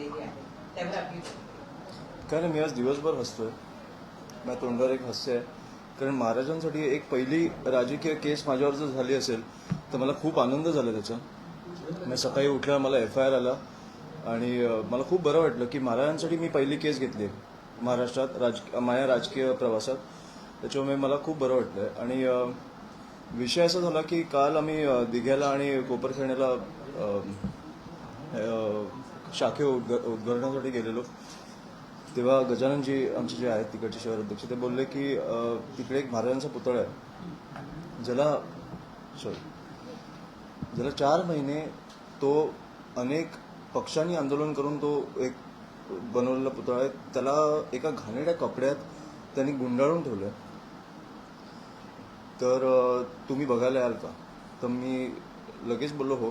झालेली आहे. त्यावर आपली काय नाही मी आज दिवसभर हसतोय. माझ्या तोंडावर एक हास्य आहे. कारण महाराजांसाठी एक पहिली राजकीय केस माझ्यावर जर झाली असेल तर मला खूप आनंद झाला त्याचा. मी सकाळी उठल्यावर मला एफ आय आर आला. आणि मला खूप बरं वाटलं की महाराजांसाठी मी पहिली केस घेतली महाराष्ट्रात राज माझ्या राजकीय प्रवासात. त्याच्यामुळे मला खूप बरं वाटलं. आणि विषय असा झाला की काल आम्ही दिघ्याला आणि कोपरखेण्याला शाखे उद्घ उद्घाटनासाठी गेलेलो. तेव्हा गजाननजी आमचे जे आहेत तिकडचे शहर अध्यक्ष ते बोलले की तिकडे एक महाराजांचा पुतळा आहे. ज्याला सॉरी ज्याला चार महिने तो अनेक पक्षांनी आंदोलन करून तो एक बनवलेला पुतळा आहे. त्याला एका घाणेरड्या कपड्यात त्यांनी गुंडाळून ठेवलं तर तुम्ही बघायला याल का? तर मी लगेच बोललो हो.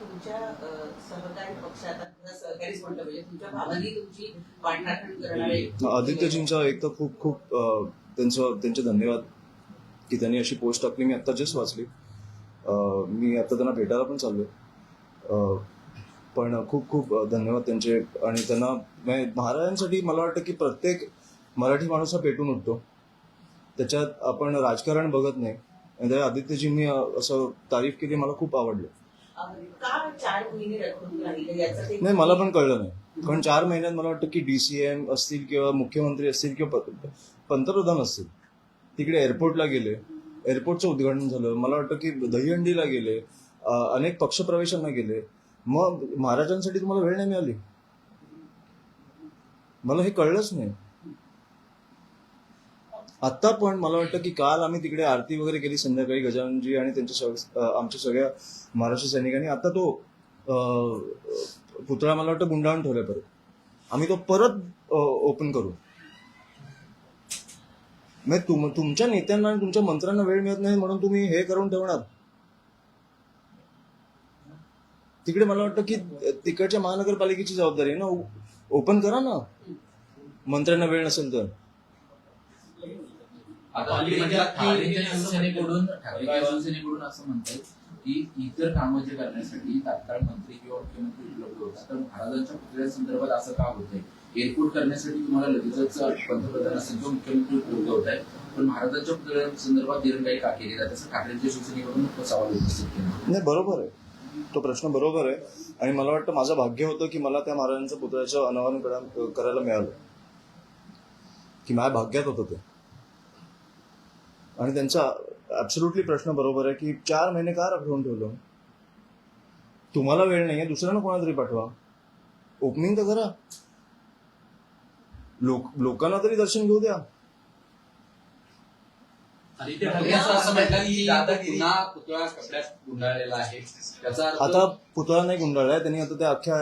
तुमच्या सहकारी पक्षात सहकारीच तुमच्या भावानी तुमची करणारे आदित्यजींचा एक तर खूप खूप त्यांचं त्यांचे धन्यवाद की त्यांनी अशी पोस्ट टाकली. मी आत्ता जस्ट वाचली. मी आता त्यांना भेटायला पण चाललोय. पण खूप खूप धन्यवाद त्यांचे. आणि त्यांना म्हणजे महाराजांसाठी मला वाटतं की प्रत्येक मराठी माणूस हा पेटून उठतो. त्याच्यात आपण राजकारण बघत नाही. आणि त्या आदित्यजींनी असं तारीफ केली मला खूप आवडलं. का चार महिने याचं ते नाही मला पण कळलं नाही. कारण चार महिन्यात मला वाटतं की डीसीएम असतील किंवा मुख्यमंत्री असतील किंवा प- पंतप्रधान असतील. तिकडे एअरपोर्टला गेले. एअरपोर्टचं उद्घाटन झालं. मला वाटतं की दहीहंडीला गेले. अनेक अनेक पक्षप्रवेशांना गेले. मग महाराजांसाठी तुम्हाला वेळ नाही मिळाली? मला हे कळलंच नाही. आता पण मला वाटतं की काल आम्ही तिकडे आरती वगैरे केली संध्याकाळी गजाननजी आणि त्यांच्या आमच्या सगळ्या महाराष्ट्र सैनिकांनी. आता तो पुतळा मला वाटतं गुंडाळून ठेवला परत. आम्ही तो परत ओपन करू. म्हणजे तुम तुमच्या नेत्यांना आणि तुमच्या मंत्र्यांना वेळ मिळत नाही म्हणून तुम्ही हे करून ठेवणार. तिकडे मला वाटतं की तिकडच्या महानगरपालिकेची जबाबदारी आहे ना? ओपन करा ना. मंत्र्यांना वेळ नसेल तर. शिवसेनेकडून ठाकरेच्या शिवसेनेकडून असं म्हणतात. की इतर कामं जे करण्यासाठी तात्काळ मंत्री किंवा मुख्यमंत्री उपलब्ध होतात. तर महाराजांच्या पुतळ्यासंदर्भात असं का होतंय? एअरपोर्ट करण्यासाठी तुम्हाला लगेचच पंतप्रधान असेल किंवा मुख्यमंत्री उपलब्ध होत आहे पण महाराजांच्या पुतळ्यासंदर्भात दिरंगाई का केली जाते? असं ठाकरेंच्या शिवसेनेकडून तो सवाल उपस्थित केला. नाही बरोबर आहे. तो प्रश्न बरोबर आहे. आणि मला वाटतं माझं भाग्य होतं की मला त्या महाराजांच्या पुतळ्याचं अनावरण करा- करायला मिळालं. की माझ्या भाग्यात होतं ते. आणि त्यांचा ऍब्सोल्युटली प्रश्न बरोबर आहे की चार महिने का रखडून ठेवलं? तुम्हाला वेळ नाहीये दुसऱ्यांना कोणाला तरी पाठवा. ओपनिंग तर करा. लोक लोकांना तरी दर्शन घेऊ द्या. पुतळा आहे. आता पुतळा नाही गुंडाळलाय त्यांनी आता त्या अख्ख्या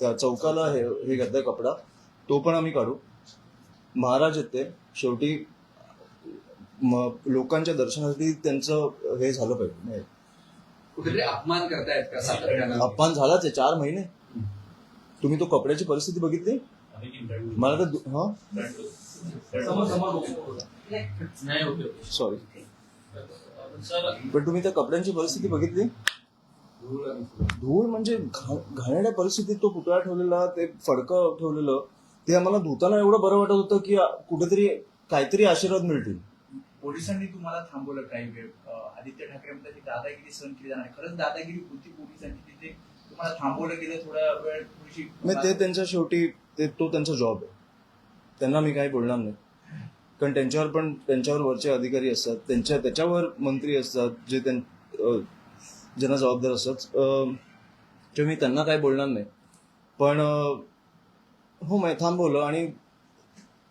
त्या चौकाला हे घातलाय कपडा. तो पण आम्ही काढू. महाराज आहेत ते शेवटी लोकांच्या दर्शनासाठी त्यांचं हे झालं पाहिजे नाही. कुठेतरी अपमान करतायत का सातत्यानं अपमान झालाच आहे चार महिने. तुम्ही तो कपड्याची परिस्थिती बघितली? मला तर हा? सॉरी पण तुम्ही त्या कपड्यांची परिस्थिती बघितली? धूळ म्हणजे घा- घाणेरड्या परिस्थितीत तो पुतळा ठेवलेला ते फडकं ठेवलेलं ते आम्हाला धुताना एवढं बरं वाटत होतं की कुठेतरी काहीतरी आशीर्वाद मिळतील. पोलिसांनी तुम्हाला थांबवलं काही वेळ. आदित्य ठाकरे म्हणतात की दादागिरी सहन केली जाणार खरंच दादागिरी होती पोलिसांची तिथे तुम्हाला थांबवलं गेलं थोडा वेळ थोडीशी नाही ते त्यांच्या शेवटी ते तो त्यांचा जॉब आहे. त्यांना मी काही बोलणार नाही. कारण त्यांच्यावर पण त्यांच्यावर वरचे अधिकारी असतात. त्यांच्या त्याच्यावर मंत्री असतात. जे त्यां ज्यांना जबाबदार असतात. अ, तेव्हा मी त्यांना काय बोलणार नाही. पण हो मी थांबवलं आणि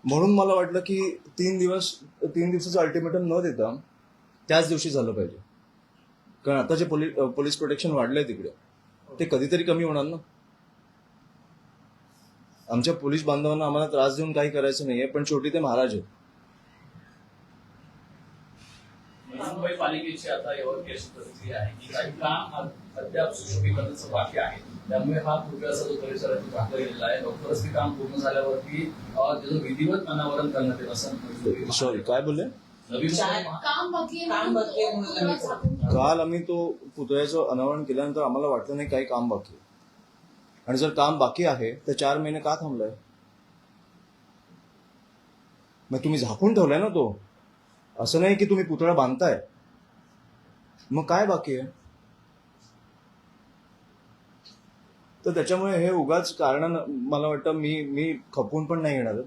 म्हणून मला वाटलं की तीन दिवस तीन दिवसाचं अल्टिमेटम न देता त्याच दिवशी झालं पाहिजे. कारण आता जे पोलीस पोलीस प्रोटेक्शन वाढलंय तिकडे ते कधीतरी कमी होणार ना? आमच्या पोलीस बांधवांना आम्हाला त्रास देऊन काही करायचं नाहीये पण शेवटी ते महाराज आहेत. मुंबई पालिकेची आता यावर केस आहे की काही काम अद्याप सुशोभीकरणाचं बाकी आहे. त्यामुळे हा पूर्वीचा जो परिसराची टाकला गेलेला आहे लवकरच ते काम पूर्ण झाल्यावरती अं, त्याचं विधिवत अनावरण करण्यात येईल असं सॉरी काय बोलले? आहे आहे तो. काल आम्ही तो पुतळ्याचं अनावरण केल्यानंतर आम्हाला वाटलं नाही काही काम बाकी आहे. आणि जर काम बाकी आहे तर चार महिने का थांबलाय? मग तुम्ही झाकून ठेवलाय ना तो. असं नाही की तुम्ही पुतळा बांधताय. मग काय बाकी आहे? तर त्याच्यामुळे हे उगाच कारण मला वाटतं मी मी खपून पण नाही येणार.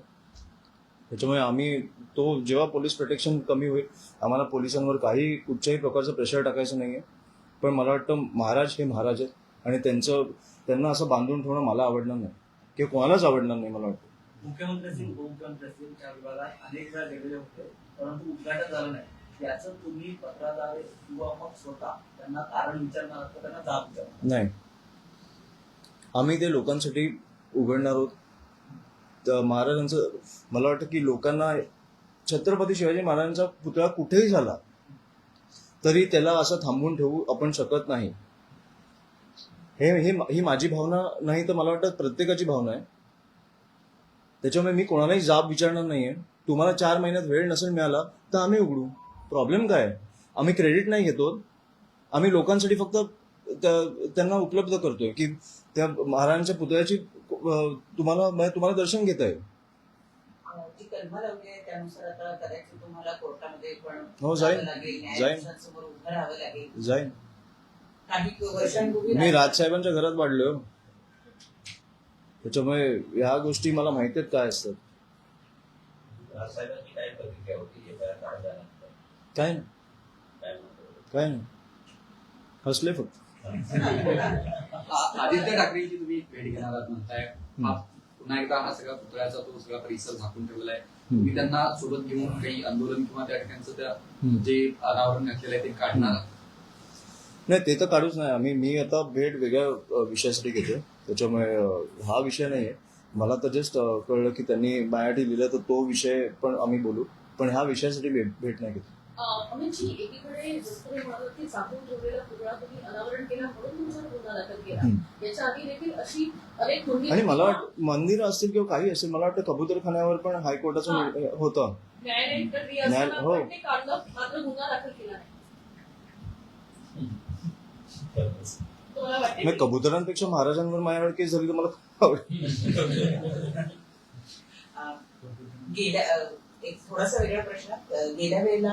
त्याच्यामुळे आम्ही तो जेव्हा पोलीस प्रोटेक्शन कमी होईल आम्हाला पोलिसांवर काही कुठच्याही प्रकारचं प्रेशर टाकायचं नाहीये. पण मला वाटतं महाराज हे महाराज आहेत आणि त्यांचं त्यांना असं बांधून ठेवणं मला आवडणार नाही. किंवा कोणालाच आवडणार नाही मला वाटतं. मुख्यमंत्री असतील उपमुख्यमंत्री असतील त्या विभागात अनेक वेळा गेलेले होते परंतु उद्घाटन झालं नाही. याचं तुम्ही पत्राद्वारे किंवा मग स्वतः त्यांना कारण विचारणार आहात का? त्यांना जाब विचारणार नाही. आम्ही ते लोकांसाठी उघडणार आहोत. तर महाराजांचं मला वाटतं की लोकांना छत्रपती शिवाजी महाराजांचा पुतळा कुठेही झाला तरी त्याला असं थांबवून ठेवू आपण शकत नाही. हे हे ही माझी भावना नाही तर मला वाटतं प्रत्येकाची भावना आहे. त्याच्यामुळे मी कोणालाही जाब विचारणार नाहीये. तुम्हाला चार महिन्यात वेळ नसेल मिळाला तर आम्ही उघडू. प्रॉब्लेम काय आहे? आम्ही क्रेडिट नाही घेतो आम्ही लोकांसाठी फक्त त्यांना उपलब्ध करतोय की त्या महाराजांच्या पुतळ्याची तुम्हाला म्हणजे तुम्हाला दर्शन घेता येईल. अं, जी कलमा लावली आहे त्यानुसार आता कदाचित तुम्हाला कोर्टामध्ये पण हो, जाईन. जावं लागेल जाईन. न्यायाधीशांसमोर उभं राहावं लागेल. जाईन. काही वर्षांपूर्वी मी राजसाहेबांच्या घरात वाढलोय हो. त्याच्यामुळे ह्या गोष्टी मला माहिती आहेत काय असतात. राजसाहेबांची काय प्रतिक्रिया होती काय नाही काय? म्हणतो काय नाही. हसले फक्त. आदित्य ठाकरेंची तुम्ही भेट घेणार आहात म्हणताय. हा पुन्हा एकदा हा सगळा पुतळ्याचा तो सगळा परिसर झाकून ठेवलेला आहे तुम्ही त्यांना सोबत घेऊन काही आंदोलन किंवा त्या ठिकाणचं त्या. जे अनावरण घातलेलं आहे ते काढणार आहात. नाही ते तर काढूच नाही. आम्ही मी आता भेट वेगळ्या विषयासाठी घेतोय. त्याच्यामुळे हा विषय नाहीये. मला तर जस्ट कळलं की त्यांनी माझ्यासाठी लिहिलं तर तो विषय पण आम्ही बोलू. पण ह्या विषयासाठी भेट नाही घेतली. अमितजी एकीकडे जसं तुम्ही की ठेवलेला पुतळा तुम्ही अनावरण केला म्हणून तुमच्यावर गुन्हा दाखल केला. याच्या आधी देखील अशी अनेक गुन्हे आणि मला वाटतं मंदिर असतील किंवा काही असेल मला वाटतं कबूतरखान्यावर पण हायकोर्टाचं होतं. न्यायालयीन प्रक्रिया हो. काढलं मात्र गुन्हा दाखल केला नाही. तुम्हाला वाटते नाही की- कबुतरांपेक्षा महाराजांवर माझ्यावर केस झाली तर मला आवडेल. एक थोडासा वेगळा प्रश्न. गेल्या वेळेला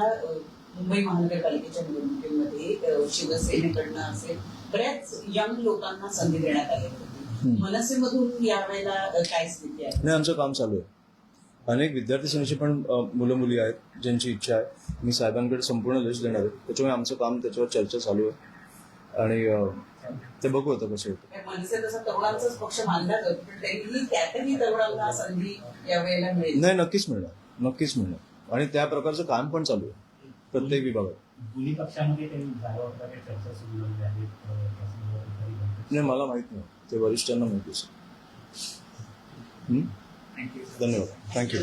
मुंबई महानगरपालिकेच्या निवडणुकीमध्ये शिवसेनेकडनं असेल बऱ्याच यंग लोकांना संधी देण्यात आली होती. मनसेमधून यावेळेला काय स्थिती आहे? नाही आमचं काम चालू आहे. अनेक विद्यार्थी सेनेची पण मुलं मुली आहेत ज्यांची इच्छा आहे. मी साहेबांकडे संपूर्ण लिस्ट देणार आहे. त्याच्यामुळे आमचं काम त्याच्यावर चर्चा चालू आहे. आणि ते बघू आता कसं होतं. मनसे तसा तरुणांचाच पक्ष मानला जातो पण तरीही त्यातही तरुणांना संधी यावेळेला मिळेल. नाही नक्कीच मिळणार. नक्कीच मिळणार आणि त्या प्रकारचं काम पण चालू आहे प्रत्येक विभागात. दोन्ही पक्षामध्ये चर्चा सुरू झाली आहे. नाही मला माहीत नाही. ते वरिष्ठांना माहिती असेल. धन्यवाद. थँक्यू